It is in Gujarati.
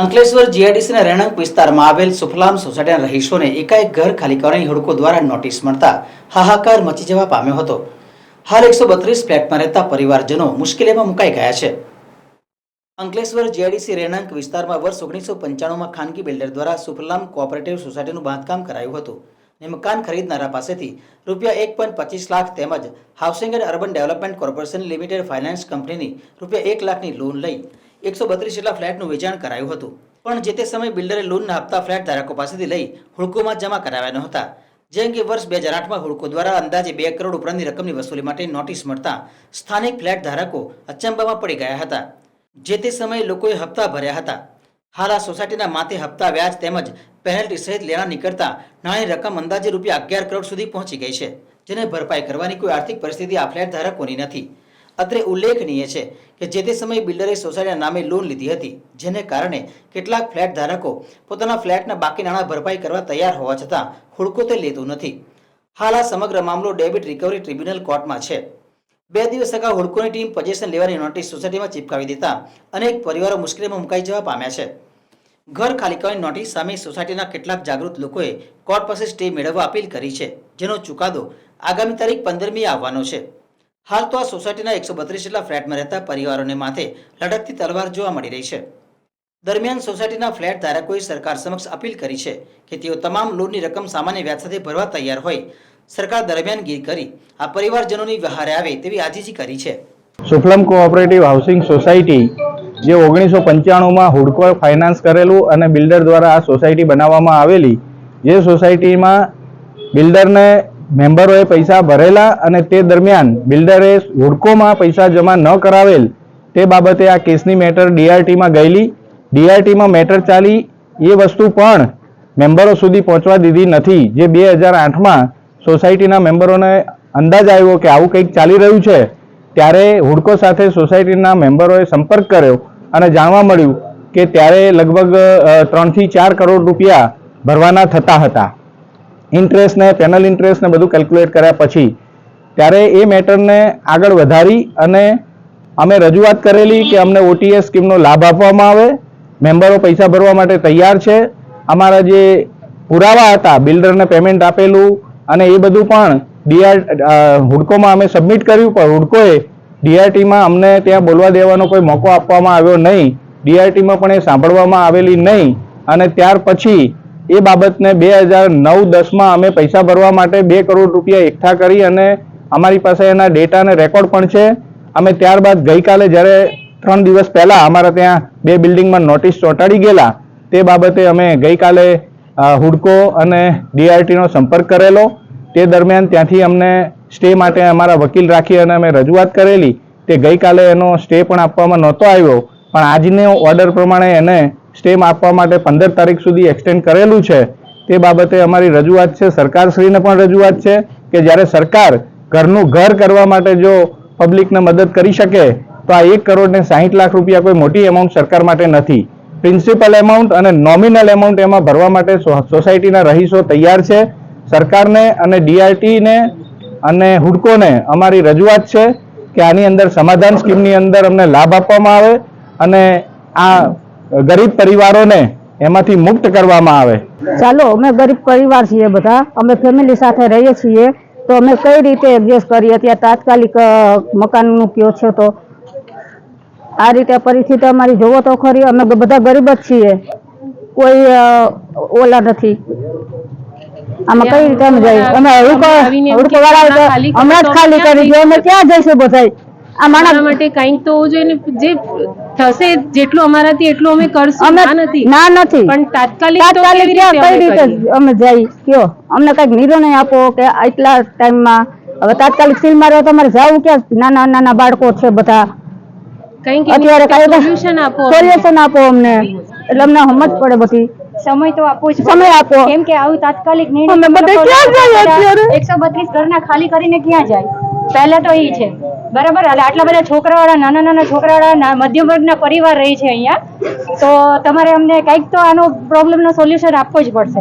અંકલેશ્વર જીઆઈડીસીના રહેણાંક વિસ્તારમાં આવેલ સુફલામ સોસાયટીના રહીશોને એકાએક ઘર ખાલી કરવાની હડકો દ્વારા નોટિસ મળતા હાહાકાર મચી જવા પામ્યો હતો. હાલ એકસો બત્રીસ ફ્લેટમાં રહેતા પરિવારજનો મુશ્કેલીમાં મુકાઈ ગયા છે. અંકલેશ્વર જીઆઈડીસી રહેણાંક વિસ્તારમાં વર્ષ ઓગણીસો પંચાણુંમાં ખાનગી બિલ્ડર દ્વારા સુફલામ કોઓપરેટિવ સોસાયટીનું બાંધકામ કરાયું હતું. ને મકાન ખરીદનારા પાસેથી રૂપિયા એક પોઈન્ટ પચીસ લાખ તેમજ housing and urban development corporation limited finance કંપનીની રૂપિયા એક લાખની લોન લઈ એકસો બત્રીસ જેટલા ફ્લેટનું વેચાણ કરાયું હતું. પણ જે તે સમયે બિલ્ડરે લોનના હપ્તા ફ્લેટ ધારકો પાસેથી લઈ હુડકોમાં જમા કરાવ્યા હતા. જે અંગે વર્ષ બે હજાર આઠમાં હુડકો દ્વારા અંદાજે બે કરોડ ઉપરાંતની રકમની વસૂલી માટે નોટિસ મળતા સ્થાનિક ફ્લેટ ધારકો અચંબામાં પડી ગયા હતા. જે તે સમયે લોકોએ હપ્તા ભર્યા હતા. હાલ આ સોસાયટીના માથે હપ્તા, વ્યાજ તેમજ પેનલ્ટી સહિત લેણા નીકળતા નાણાંની રકમ અંદાજે રૂપિયા અગિયાર કરોડ સુધી પહોંચી ગઈ છે. જેને ભરપાઈ કરવાની કોઈ આર્થિક પરિસ્થિતિ આ ફ્લેટ ધારકોની નથી. અત્રે ઉલ્લેખનીય છે કે જે તે સમયે બિલ્ડરે સોસાયટીના નામે લોન લીધી હતી, જેને કારણે કેટલાક ફ્લેટ ધારકો પોતાના ફ્લેટના બાકી નાણાં ભરપાઈ કરવા તૈયાર હોવા છતાં હુડકો તે લેતું નથી. હાલ આ સમગ્ર મામલો ડેબિટ રિકવરી ટ્રિબ્યુનલ કોર્ટમાં છે. બે દિવસ અગાઉ હુડકોની ટીમ પજેશન લેવાની નોટિસ સોસાયટીમાં ચીપકાવી દેતા અનેક પરિવારો મુશ્કેલીમાં મુકાઈ જવા પામ્યા છે. ઘર ખાલી કરવાની નોટિસ સામે સોસાયટીના કેટલાક જાગૃત લોકોએ કોર્ટ પાસે સ્ટે મેળવવા અપીલ કરી છે, જેનો ચુકાદો આગામી તારીખ પંદરમી આવવાનો છે. હાલ તો આ સોસાયટીના એકસો બત્રીસ જેટલા ફ્લેટમાં રહેતા પરિવારોને માથે લડકતી તલવાર જોવા મળી રહી છે. દરમિયાન સોસાયટીના ફ્લેટ ધારકોએ સરકાર સમક્ષ અપીલ કરી છે કે તેઓ તમામ લોનની રકમ સામાન્ય વ્યાજ સાથે ભરવા તૈયાર હોય. સરકાર દરમિયાનગીરી કરી આ પરિવારજનોની વહારે આવે તેવી આજીજી કરી છે. સુફલમ કોઓપરેટિવ હાઉસિંગ સોસાયટી, જે ઓગણીસો પંચાણુંમાં હુડકો ફાઇનાન્સ કરેલું અને બિલ્ડર દ્વારા આ સોસાયટી બનાવવામાં આવેલી, જે સોસાયટીમાં બિલ્ડરને મેમ્બરોએ પૈસા ભરેલા અને તે દરમિયાન બિલ્ડરે હુડકોમાં પૈસા જમા ન કરાવેલ તે બાબતે આ કેસની મેટર ડીઆરટીમાં ગયેલી. ડીઆરટીમાં મેટર ચાલી એ વસ્તુ પણ મેમ્બરો સુધી પહોંચવા દીધી નથી. જે બે હજાર આઠમાં સોસાયટીના મેમ્બરોને અંદાજ આવ્યો કે આવું કંઈક ચાલી રહ્યું છે, ત્યારે હુડકો સાથે સોસાયટીના મેમ્બરોએ સંપર્ક કર્યો અને જાણવા મળ્યું કે ત્યારે લગભગ ત્રણથી ચાર કરોડ રૂપિયા ભરવાના થતા હતા. ઇન્ટરેસ્ટ ને પેનલ ઇન્ટરેસ્ટને બધું કેલ્ક્યુલેટ કર્યા પછી ત્યારે એ મેટરને આગળ વધારી અને અમે રજૂઆત કરેલી કે અમને ઓટીએસ સ્કીમનો લાભ આપવામાં આવે. મેમ્બરો પૈસા ભરવા માટે તૈયાર છે. અમારા જે પુરાવા હતા, બિલ્ડરને પેમેન્ટ આપેલું અને એ બધું પણ ડીઆર હુડકોમાં અમે સબમિટ કર્યું, પણ હુડકોએ ડીઆરટીમાં અમને ત્યાં બોલવા દેવાનો કોઈ મોકો આપવામાં આવ્યો નહીં. ડીઆરટીમાં પણ એ સાંભળવામાં આવેલી નહીં. અને ત્યાર પછી એ બાબતને બે હજાર નવ દસમાં અમે પૈસા ભરવા માટે બે કરોડ રૂપિયા એકઠા કરી અને અમારી પાસે એના ડેટા અને રેકોર્ડ પણ છે. અમે ત્યારબાદ ગઈકાલે જ્યારે ત્રણ દિવસ પહેલાં અમારા ત્યાં બે બિલ્ડિંગમાં નોટિસ ચોંટાડી ગયેલા, તે બાબતે અમે ગઈકાલે હુડકો અને ડીઆરટીનો સંપર્ક કરેલો. તે દરમિયાન ત્યાંથી અમને સ્ટે માટે અમારા વકીલ રાખી અને અમે રજૂઆત કરેલી. તે ગઈકાલે એનો સ્ટે પણ આપવામાં નહોતો આવ્યો. પણ આજનો ઓર્ડર પ્રમાણે એને સ્ટે આપવા માટે પંદર તારીખ સુધી એક્સટેન્ડ કરેલું છે. તે બાબતે અમારી રજૂઆત છે. સરકારશ્રીને પણ રજૂઆત છે કે જ્યારે સરકાર ઘરનું ઘર કરવા માટે જો પબ્લિકને મદદ કરી શકે, તો આ એક કરોડ ને સાહીઠ લાખ રૂપિયા કોઈ મોટી એમાઉન્ટ સરકાર માટે નથી. પ્રિન્સિપલ એમાઉન્ટ અને નોમિનલ એમાઉન્ટ એમાં ભરવા માટે સોસાયટીના રહીશો તૈયાર છે. સરકારને અને ડીઆરટીને અને હુડકોને અમારી રજૂઆત છે કે આની અંદર સમાધાન સ્કીમની અંદર અમને લાભ આપવામાં આવે અને આ ગરીબ પરિવારોને એમાંથી મુક્ત કરવામાં આવે. ચાલો અમે ગરીબ પરિવાર છીએ બધા. અમે ફેમિલી સાથે રહીએ છીએ. તો અમે કઈ રીતે એડજસ્ટ કરીએ? ત્યાં તાત્કાલિક મકાનનું કયો છે તો? આ રીતે પરિસ્થિતિ અમારી જોવો તો ખરી. અમે બધા ગરીબ જ છીએ. કોઈ ઓલા નથી. આમાં કઈ રીતે અમે જઈએ અમે હમણાં જ ખાલી કરી અમે ક્યાં જઈશું બધા આ આના માટે કંઈક તો હોવું જોઈએ ને જે થશે જેટલું અમારાથી એટલું અમે કરશું. ના નથી. ના નથી. પણ તાત્કાલિક કઈ રીતે અમે જઈ? કયો? અમને કંઈક નિર્ણય આપો કે આટલા ટાઈમમાં હવે તાત્કાલિક સીલ મારે તમારે જવું ક્યાં? નાના નાના બાળકો છે બધા. કંઈક અત્યારે કઈ સોલ્યુશન આપો સોલ્યુશન આપો અમને. એટલે અમને સમજ પડે બધી. સમય તો આપો જ સમય આપો. કેમ કે આવું તાત્કાલિક અમે બધા ક્યાં જઈએ અત્યારે? એકસો બત્રીસ ઘરના ખાલી કરીને ક્યાં જાય? પહેલા તો એ છે. બરાબર? એટલે આટલા બધા છોકરાવાળા, નાના નાના છોકરાવાળા મધ્યમ વર્ગના પરિવાર રહે છે અહીંયા. તો તમારે અમને કંઈક તો આનો પ્રોબ્લેમનો સોલ્યુશન આપવો જ પડશે.